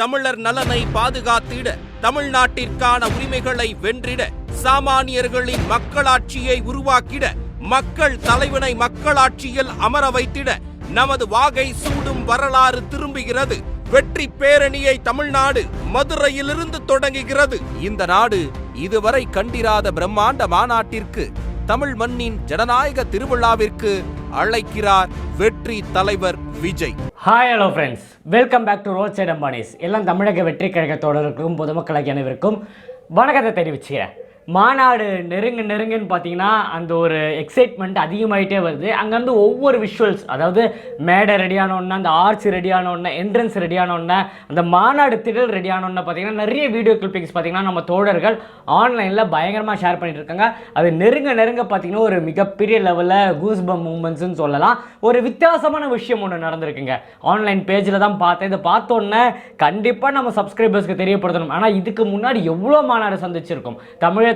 தமிழர் நலனை பாதுகாத்திட தமிழ்நாட்டிற்கான உரிமைகளை வென்றிட சாமானியர்களின் மக்களாட்சியை உருவாக்கிட மக்கள் தலைவனை மக்களாட்சியில் அமர வைத்திட நமது வாகை சூடும் வரலாறு திரும்புகிறது. வெற்றி பேரணியை தமிழ்நாடு மதுரையிலிருந்து தொடங்குகிறது. இந்த நாடு இதுவரை கண்டிராத பிரம்மாண்ட மாநாட்டிற்கு தமிழ் மண்ணின் ஜனநாயக திருவிழாவிற்கு அழைக்கிறார் வெற்றி தலைவர் Vijay. Hi hello friends welcome back to road side Ambanis எல்லாம் தமிழக வெற்றி கழக தொடருக்கும் பொதுமக்கள் அனைவருக்கும் வணக்கத்தை தெரிவிச்சுக்கிறேன். மாநாடு நெருங்க நெருங்கன்னு பார்த்தீங்கன்னா அந்த ஒரு எக்ஸைட்மெண்ட் அதிகமாயிட்டே வருது. அங்கேருந்து ஒவ்வொரு விஷுவல்ஸ் அதாவது மேடை ரெடியான அந்த ஆர்ச் ரெடியான என்ட்ரன்ஸ் ரெடியான அந்த மாநாடு திடல் ரெடியான பார்த்தீங்கன்னா நிறைய வீடியோ கிளிப்பிங்ஸ் பார்த்தீங்கன்னா நம்ம தோழர்கள் ஆன்லைனில் பயங்கரமாக ஷேர் பண்ணிட்டு இருக்காங்க. அது நெருங்க நெருங்க பார்த்தீங்கன்னா ஒரு மிகப்பெரிய லெவலில் கூஸ் பம் மூமெண்ட்ஸ்னு சொல்லலாம். ஒரு வித்தியாசமான விஷயம் ஒன்று நடந்திருக்குங்க. ஆன்லைன் பேஜில் தான் பார்த்தேன். இதை பார்த்தோன்னே கண்டிப்பாக நம்ம சப்ஸ்கிரைபர்ஸ்க்கு தெரியப்படுத்தணும். ஆனால் இதுக்கு முன்னாடி எவ்வளோ மாநாடு சந்திச்சிருக்கோம்?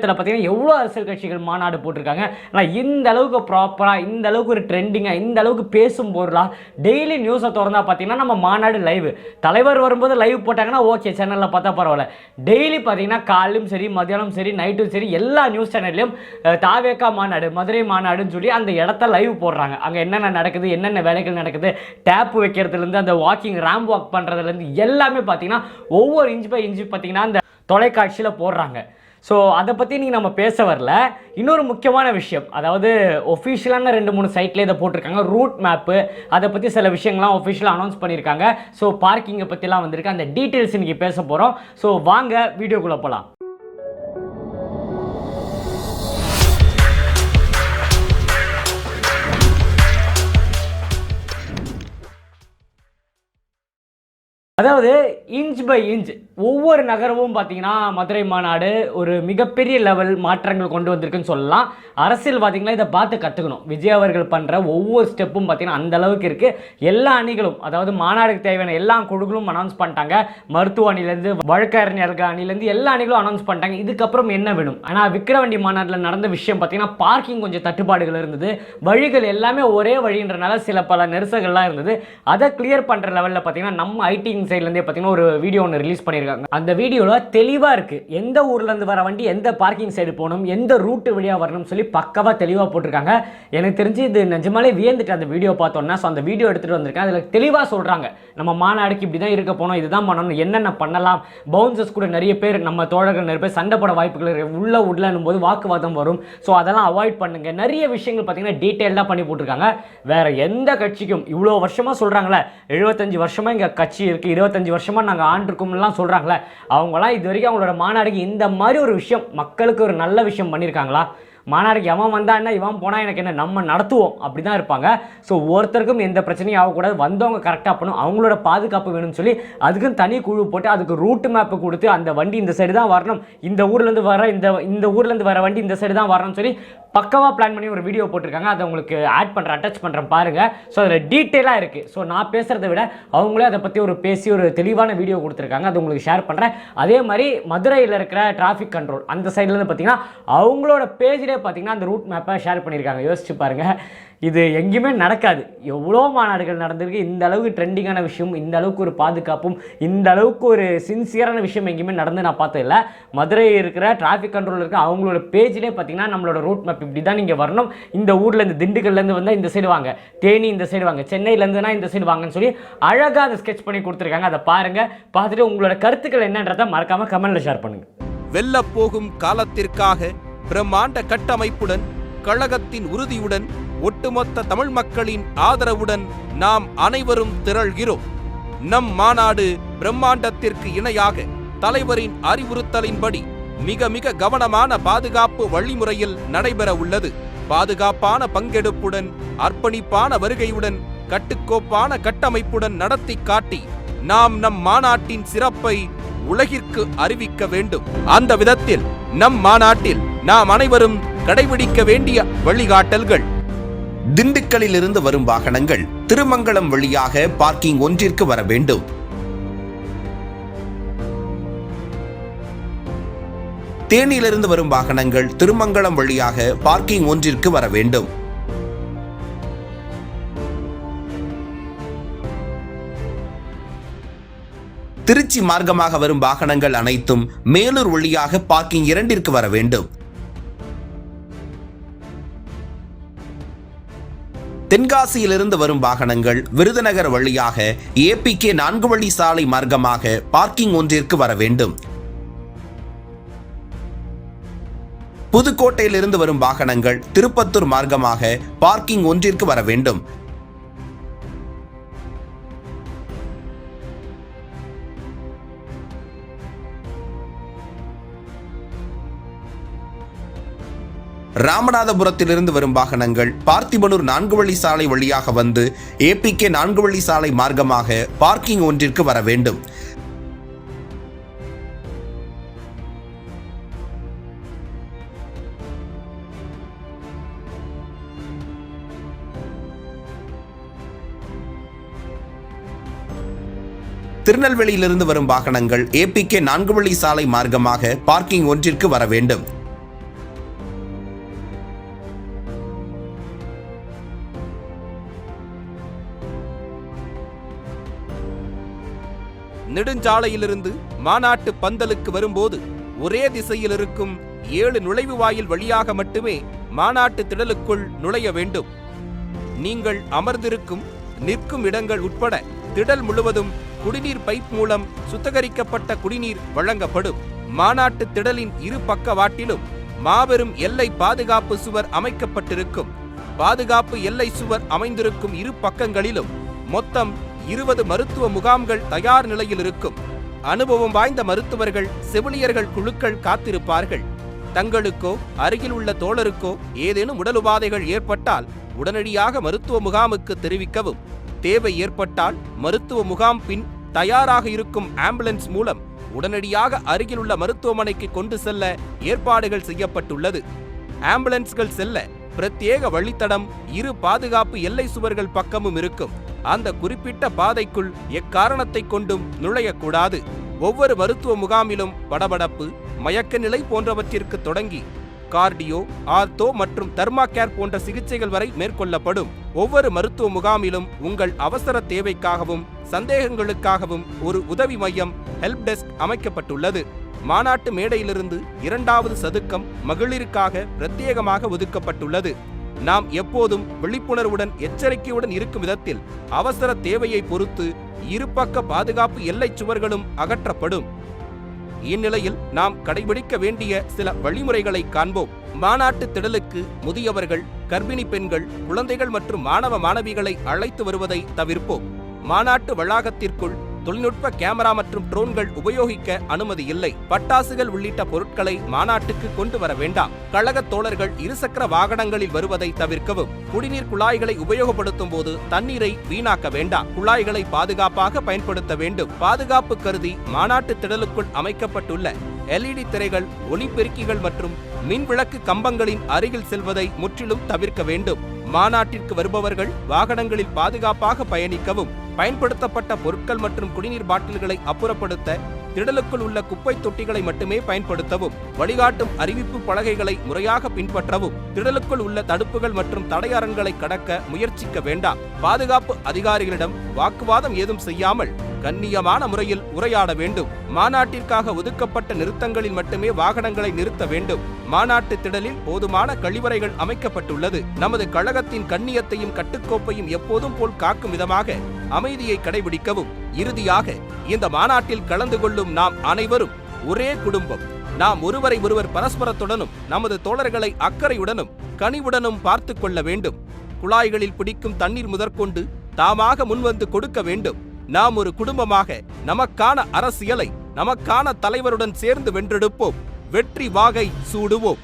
தமிழகத்தில் பார்த்தீங்கன்னா எவ்வளோ அரசியல் கட்சிகள் மாநாடு போட்டிருக்காங்க. ஆனால் இந்த அளவுக்கு ப்ராப்பராக இந்த அளவுக்கு ஒரு ட்ரெண்டிங்காக இந்த அளவுக்கு பேசும் பொருளாக டெய்லி நியூஸை திறந்தா பார்த்தீங்கன்னா நம்ம மாநாடு லைவ் தலைவர் வரும்போது லைவ் போட்டாங்கன்னா ஓகே சேனலில் பார்த்தா பரவாயில்ல. டெய்லி பார்த்தீங்கன்னா காலையும் சரி மதியானம் சரி நைட்டும் சரி எல்லா நியூஸ் சேனல்லையும் தாவேக்கா மாநாடு மதுரை மாநாடுன்னு சொல்லி அந்த இடத்த லைவ் போடுறாங்க. அங்கே என்னென்ன நடக்குது என்னென்ன வேலைகள் நடக்குது டேப் வைக்கிறதுலேருந்து அந்த வாக்கிங் ரேம் வாக் பண்ணுறதுலேருந்து எல்லாமே பார்த்தீங்கன்னா ஒவ்வொரு இன்ச் பை இன்ச் பார்த்தீங்கன்னா அந்த தொலைக்காட்சியில் போடுறாங்க. ஸோ அதை பற்றி நீங்கள் நம்ம பேச வரல. இன்னொரு முக்கியமான விஷயம். அதாவது ஒஃபிஷியலான ரெண்டு மூணு சைட்டில் இதை போட்டிருக்காங்க. ரூட் மேப்பு அதை பற்றி சில விஷயங்கள்லாம் ஒஃபிஷியலாக அனௌன்ஸ் பண்ணியிருக்காங்க. ஸோ பார்க்கிங்கை பற்றிலாம் வந்திருக்கு. அந்த டீட்டெயில்ஸ் இன்றைக்கி பேச போகிறோம் ஸோ வாங்க வீடியோக்குள்ளே போகலாம் அதாவது இன்ச் பை இன்ச் ஒவ்வொரு நகரமும் பார்த்தீங்கன்னா மதுரை மாநாடு ஒரு மிகப்பெரிய லெவல் மாற்றங்கள் கொண்டு வந்திருக்குன்னு சொல்லலாம். அரசியல் பார்த்தீங்கன்னா இதை பார்த்து கற்றுக்கணும் விஜய் அவர்கள் பண்ணுற ஒவ்வொரு ஸ்டெப்பும் பார்த்தீங்கன்னா அந்த அளவுக்கு இருக்குது எல்லா அணிகளும் அதாவது மாநாடுக்கு தேவையான எல்லா குழுக்களும் அனௌன்ஸ் பண்ணிட்டாங்க. மருத்துவ அணிலேருந்து வழக்கறிஞர்கள் அணிலேருந்து எல்லா அணிகளும் அனௌன்ஸ் பண்ணிட்டாங்க. இதுக்கப்புறம் என்ன வேணும்? ஆனால் விக்கிரவண்டி மாநாட்டில் நடந்த விஷயம் பார்த்தீங்கன்னா பார்க்கிங் கொஞ்சம் தட்டுப்பாடுகள் இருந்தது. வழிகள் எல்லாமே ஒரே வழின்றனால சில பல நெரிசல்கள்லாம் இருந்தது. அதை கிளியர் பண்ணுற லெவலில் பார்த்தீங்கன்னா நம்ம ஐடி சைட்லேருந்தே பார்த்தீங்கன்னா ஒரு வீடியோ ஒன்று ரிலீஸ் பண்ணியிருக்காங்க அந்த வீடியோவில் தெளிவாக இருக்குது எந்த ஊர்லேருந்து வர வண்டி எந்த பார்க்கிங் சைடு போகணும் எந்த ரூட்டு வழியாக வரணும்னு சொல்லி பக்கவாக தெளிவாக போட்டிருக்காங்க. எனக்கு தெரிஞ்சு இது நிஜமாலே வியந்துட்டு அந்த வீடியோ பார்த்தோன்னா ஸோ அந்த வீடியோ எடுத்துகிட்டு வந்திருக்கேன். அதில் தெளிவாக சொல்கிறாங்க நம்ம மாநாடுக்கு இப்படி தான் இருக்க போனோம் இதுதான் பண்ணணும் என்னென்ன பண்ணலாம்? பவுன்சஸ் கூட நிறைய பேர் நம்ம தோழர்கள் நிறைய பேர் சண்டை போட வாய்ப்புகள் உள்ள உடலன்னும் போது வாக்குவாதம் வரும். ஸோ அதெல்லாம் அவாய்ட் பண்ணுங்க. நிறைய விஷயங்கள் பார்த்தீங்கன்னா டீட்டெயில்டாக பண்ணி போட்டிருக்காங்க. வேற எந்த கட்சிக்கும் இவ்வளோ வருஷமாக சொல்கிறாங்களே எழுபத்தஞ்சு வருஷமாக இங்கே கட்சி இருக்குது இருபத்தஞ்சி வருஷமாக நாங்கள் ஆண்டிருக்கோம்லாம் சொல்கிறாங்களே அவங்களாம் இது வரைக்கும் அவங்களோட மாநாடுக்கு இந்த மாதிரி ஒரு விஷயம் மக்களுக்கு ஒரு நல்ல விஷயம் பண்ணியிருக்காங்களா? மாநாடுக்கு எவன் வந்தான்னா இவன் போனால் எனக்கு என்ன நம்ம நடத்துவோம். அப்படி தான் இருப்பாங்க. ஸோ ஒருத்தருக்கும் எந்த பிரச்சனையும் ஆகக்கூடாது. வந்தவங்க கரெக்டாக பண்ணணும். அவங்களோட பாதுகாப்பு வேணும்னு சொல்லி அதுக்கும் தனி குழு போட்டு அதுக்கு ரூட் மேப்பு கொடுத்து அந்த வண்டி இந்த சைடு தான் வரணும். இந்த ஊர்லேருந்து வர இந்த இந்த ஊர்லேருந்து வர வண்டி இந்த சைடு தான் வரணும்னு சொல்லி பக்கவாக பிளான் பண்ணி ஒரு வீடியோ போட்டிருக்காங்க. அதை உங்களுக்கு ஆட் பண்ணுறேன் அட்டாச் பண்ணுறேன் பாருங்கள் ஸோ அதில் டீட்டெயிலாக இருக்குது ஸோ நான் பேசுகிறத விட அவங்களே அதை பற்றி ஒரு பேசி ஒரு தெளிவான வீடியோ கொடுத்துருக்காங்க. அது உங்களுக்கு ஷேர் பண்ணுறேன் அதே மாதிரி மதுரையில் இருக்கிற டிராஃபிக் கண்ட்ரோல் அந்த சைட்லேருந்து பார்த்தீங்கன்னா அவங்களோட பேஜில் பேஜ்லேயே பார்த்தீங்கன்னா அந்த ரூட் மேப்பை ஷேர் பண்ணியிருக்காங்க. யோசிச்சு பாருங்கள் இது எங்கேயுமே நடக்காது. எவ்வளோ மாநாடுகள் நடந்திருக்கு. இந்த அளவுக்கு ட்ரெண்டிங்கான விஷயம் இந்த அளவுக்கு ஒரு பாதுகாப்பும் இந்த அளவுக்கு ஒரு சின்சியரான விஷயம் எங்கேயுமே நடந்து நான் பார்த்ததில்ல மதுரை இருக்கிற டிராஃபிக் கண்ட்ரோல் இருக்க அவங்களோட பேஜ்லேயே பார்த்தீங்கன்னா நம்மளோட ரூட் மேப் இப்படி தான் நீங்கள் வரணும். இந்த ஊர்லேருந்து திண்டுக்கல்லேருந்து வந்தால் இந்த சைடு வாங்க. தேனி இந்த சைடு வாங்க. சென்னையிலேருந்துனா இந்த சைடு வாங்கன்னு சொல்லி அழகாக அதை ஸ்கெச் பண்ணி கொடுத்துருக்காங்க. அதை பாருங்கள் பார்த்துட்டு உங்களோட கருத்துக்கள் என்னன்றதை மறக்காமல் கமெண்ட்டில் ஷேர் பண்ணுங்கள் வெல்ல போகும் காலத்திற்காக பிரம்மாண்ட கட்டமைப்புடன் கழகத்தின் உறுதியுடன் ஒட்டுமொத்த தமிழ் மக்களின் ஆதரவுடன் நாம் அனைவரும் திரள்கிறோம். நம் மாநாடு பிரம்மாண்டத்திற்கு இணையாக தலைவரின் அறிவுறுத்தலின்படி மிக மிக கவனமான பாதுகாப்பு வழிமுறையில் நடைபெற உள்ளது. பாதுகாப்பான பங்கெடுப்புடன் அர்ப்பணிப்பான வருகையுடன் கட்டுக்கோப்பான கட்டமைப்புடன் நடத்தி காட்டி நாம் நம் மாநாட்டின் சிறப்பை உலகிற்கு அறிவிக்க வேண்டும். அந்த விதத்தில் நம் மாநாட்டில் நாம் அனைவரும் கடைபிடிக்க வேண்டிய வழிகாட்டல்கள். திண்டுக்கலிலிருந்து வரும் வாகனங்கள் திருமங்கலம் வழியாக பார்க்கிங் ஒன்றிற்கு வர வேண்டும். தேனியிலிருந்து வரும் வாகனங்கள் திருமங்கலம் வழியாக பார்க்கிங் ஒன்றிற்கு வர வேண்டும். திருச்சி மார்க்கமாக வரும் வாகனங்கள் அனைத்தும் மேலூர் வழியாக பார்க்கிங் இரண்டிற்கு வர வேண்டும். தென்காசியிலிருந்து வரும் வாகனங்கள் விருதுநகர் வழியாக ஏபிகே நான்கு வழி சாலை மார்க்கமாக பார்க்கிங் ஒன்றிற்கு வர வேண்டும். புதுக்கோட்டையிலிருந்து வரும் வாகனங்கள் திருப்பத்தூர் மார்க்கமாக பார்க்கிங் ஒன்றிற்கு வர வேண்டும். ராமநாதபுரத்திலிருந்து வரும் வாகனங்கள் பார்த்திபனூர் நான்கு வழி சாலை வழியாக வந்து ஏபிகே நான்கு வழி சாலை மார்க்கமாக பார்க்கிங் ஒன்றிற்கு வர வேண்டும். திருநெல்வேலியிலிருந்து வரும் வாகனங்கள் ஏபிகே நான்கு வழி சாலை மார்க்கமாக பார்க்கிங் ஒன்றிற்கு வர வேண்டும். நெடுஞ்சாலையிலிருந்து மாநாட்டு பந்தலுக்கு வரும்போது ஒரே திசையில் இருக்கும் ஏழு நுழைவு வாயில் வழியாக மட்டுமே மாநாட்டு திடலுக்குள் நுழைய வேண்டும். நீங்கள் அமர்ந்திருக்கும் நிற்கும் இடங்கள் உட்பட திடல் முழுவதும் குடிநீர் பைப் மூலம் சுத்திகரிக்கப்பட்ட குடிநீர் வழங்கப்படும். மாநாட்டு திடலின் இரு பக்கவாட்டிலும் மாபெரும் எல்லை பாதுகாப்பு சுவர் அமைக்கப்பட்டிருக்கும். பாதுகாப்பு எல்லை சுவர் அமைந்திருக்கும் இரு பக்கங்களிலும் மொத்தம் இருபது மருத்துவ முகாம்கள் தயார் நிலையில் இருக்கும். அனுபவம் வாய்ந்த மருத்துவர்கள் செவிலியர்கள் குழுக்கள் காத்திருப்பார்கள். தங்களுக்கோ அருகில் உள்ள தோழருக்கோ ஏதேனும் உடல் உபாதைகள் ஏற்பட்டால் உடனடியாக மருத்துவ முகாமுக்கு தெரிவிக்கவும். தேவை ஏற்பட்டால் மருத்துவ முகாம் பின் தயாராக இருக்கும் ஆம்புலன்ஸ் மூலம் உடனடியாக அருகிலுள்ள மருத்துவமனைக்கு கொண்டு செல்ல ஏற்பாடுகள் செய்யப்பட்டுள்ளது. ஆம்புலன்ஸ்கள் செல்ல பிரத்யேக வழித்தடம் இரு பாதுகாப்பு எல்லை சுவர்கள் பக்கமும் இருக்கும். அந்த குறிப்பிட்ட பாதைக்குள் எக்காரணத்தை கொண்டும் நுழையக்கூடாது. ஒவ்வொரு மருத்துவ முகாமிலும் படபடப்பு மயக்க நிலை போன்றவற்றிற்கு தொடங்கி கார்டியோ ஆர்த்தோ மற்றும் தர்மா கேர் போன்ற சிகிச்சைகள் வரை மேற்கொள்ளப்படும். ஒவ்வொரு மருத்துவ முகாமிலும் உங்கள் அவசர தேவைக்காகவும் சந்தேகங்களுக்காகவும் ஒரு உதவி மையம் ஹெல்ப் டெஸ்க் அமைக்கப்பட்டுள்ளது. மாநாட்டு மேடையிலிருந்து இரண்டாவது சதுக்கம் மகளிருக்காக பிரத்யேகமாக ஒதுக்கப்பட்டுள்ளது. நாம் எப்போதும் விழிப்புணர்வுடன் எச்சரிக்கையுடன் இருக்கும் விதத்தில் அவசர தேவையை பொறுத்து இருபக்க பாதுகாப்பு எல்லைச் சுவர்களும் அகற்றப்படும். இந்நிலையில் நாம் கடைபிடிக்க வேண்டிய சில வழிமுறைகளை காண்போம். மாநாட்டு திடலுக்கு முதியவர்கள் கர்ப்பிணி பெண்கள் குழந்தைகள் மற்றும் மாணவ மாணவிகளை அழைத்து வருவதை தவிர்ப்போம். மாநாட்டு வளாகத்திற்குள் தொழில்நுட்ப கேமரா மற்றும் ட்ரோன்கள் உபயோகிக்க அனுமதி இல்லை. பட்டாசுகள் உள்ளிட்ட பொருட்களை மாநாட்டுக்கு கொண்டு வர வேண்டாம். கழகத் தோழர்கள் இருசக்கர வாகனங்களில் வருவதை தவிர்க்கவும். குடிநீர் குழாய்களை உபயோகப்படுத்தும் போது தண்ணீரை வீணாக்க வேண்டாம். குழாய்களை பாதுகாப்பாக பயன்படுத்த வேண்டும். பாதுகாப்பு கருதி மாநாட்டு திடலுக்குள் அமைக்கப்பட்டுள்ள எல்இடி திரைகள் ஒளிபெருக்கிகள் மற்றும் மின் விளக்கு கம்பங்களின் அருகில் செல்வதை முற்றிலும் தவிர்க்க வேண்டும். மாநாட்டிற்கு வருபவர்கள் வாகனங்களில் பாதுகாப்பாக பயணிக்கவும். பயன்படுத்தப்பட்ட பொருட்கள் மற்றும் குடிநீர் பாட்டில்களை அப்புறப்படுத்த திடலுக்குள் உள்ள குப்பை தொட்டிகளை மட்டுமே பயன்படுத்தவும் வழிகாட்டும் அறிவிப்பு பலகைகளை முறையாக பின்பற்றவும் திடலுக்குள் உள்ள தடுப்புகள் மற்றும் தடையரண்களை கடக்க முயற்சிக்க வேண்டாம். பாதுகாப்பு அதிகாரிகளிடம் வாக்குவாதம் ஏதும் செய்யாமல் கண்ணியமான முறையில் உரையாட வேண்டும். மாநாட்டிற்காக ஒதுக்கப்பட்ட நிறுத்தங்களில் மட்டுமே வாகனங்களை நிறுத்த வேண்டும். மாநாட்டு திடலில் போதுமான கழிவறைகள் அமைக்கப்பட்டுள்ளது. நமது கழகத்தின் கண்ணியத்தையும் கட்டுக்கோப்பையும் எப்போதும் போல் காக்கும் விதமாக அமைதியை கடைபிடிக்கவும் இறுதியாக இந்த மாநாட்டில் கலந்து கொள்ளும் நாம் அனைவரும் ஒரே குடும்பம். நாம் ஒருவரை ஒருவர் பரஸ்பரத்துடனும் நமது தோழர்களை அக்கறையுடனும் கனிவுடனும் பார்த்து கொள்ள வேண்டும். குழாய்களில் பிடிக்கும் தண்ணீர் முதற்கொண்டு தாமாக முன்வந்து கொடுக்க வேண்டும். நாம் ஒரு குடும்பமாக நமக்கான அரசியலை நமக்கான தலைவருடன் சேர்ந்து வென்றெடுப்போம். வெற்றி வாகை சூடுவோம்.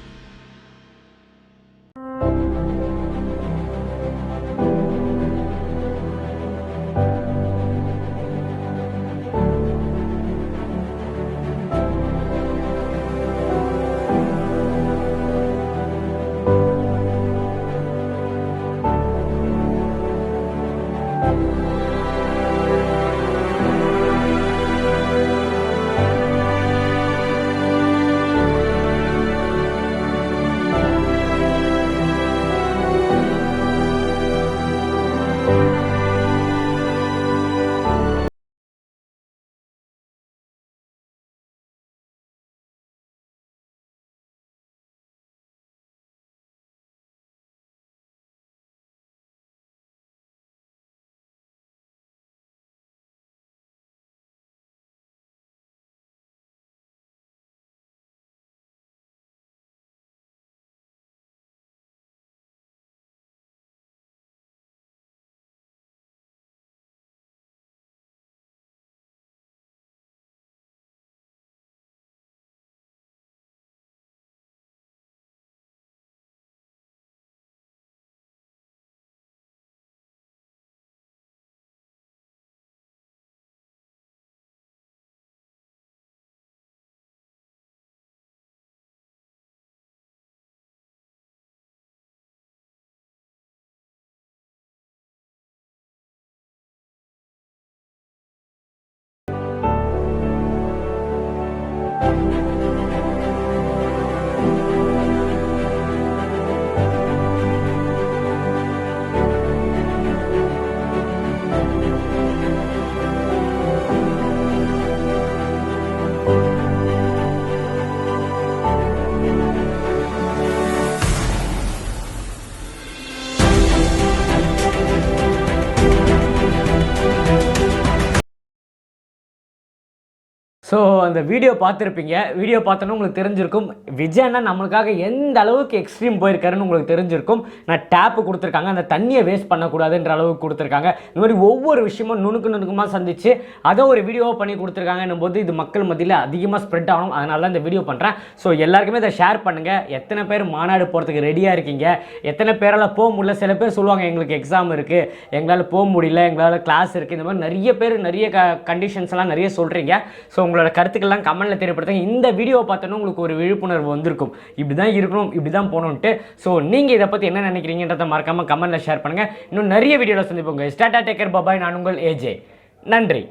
அந்த வீடியோ பார்த்துருப்பீங்க. வீடியோ பார்த்தோன்னா உங்களுக்கு தெரிஞ்சிருக்கும். விஜய்னா நம்மளுக்காக எந்த அளவுக்கு எக்ஸ்ட்ரீம் போயிருக்காருன்னு உங்களுக்கு தெரிஞ்சிருக்கும். நான் டேப்பு கொடுத்துருக்காங்க. அந்த தண்ணியை வேஸ்ட் பண்ணக்கூடாதுன்ற அளவுக்கு கொடுத்துருக்காங்க. இந்த மாதிரி ஒவ்வொரு விஷயமும் நுணுக்கு நுணுக்கமாக சந்திச்சு அதை ஒரு வீடியோவாக பண்ணி கொடுத்துருக்காங்கன்னும் போது இது மக்கள் மத்தியில் அதிகமாக ஸ்ப்ரெட் ஆகணும். அதனால தான் இந்த வீடியோ பண்ணுறேன் ஸோ எல்லாருக்குமே இதை ஷேர் பண்ணுங்கள் எத்தனை பேர் மாநாடு போகிறதுக்கு ரெடியாக இருக்கீங்க? எத்தனை பேரால் போக முடியல? சில பேர் சொல்லுவாங்க எங்களுக்கு எக்ஸாம் இருக்குது எங்களால் போக முடியல. எங்களால் கிளாஸ் இருக்குது இந்த மாதிரி நிறைய பேர் நிறைய க கண்டிஷன்ஸ் எல்லாம் நிறைய சொல்கிறீங்க ஸோ உங்களோட கருத்துக்கள்லாம் கமெண்ட்டில் தெரியப்படுத்துங்க. இந்த வீடியோ பார்த்தோன்னா உங்களுக்கு ஒரு விழிப்புணர்வு வந்திருக்கும். இப்படி தான் இருக்கணும் இப்படி தான் போகணுன்ட்டு ஸோ நீங்கள் இதை பற்றி என்ன நினைக்கிறீங்கன்றதை மறக்காமல் கமெண்ட்டில் ஷேர் பண்ணுங்கள் இன்னும் நிறைய வீடியோவில் சந்திப்போங்க ஸ்டாட்டா டேக்கர் பாபாய் நான் உங்கள் ஏஜே நன்றி.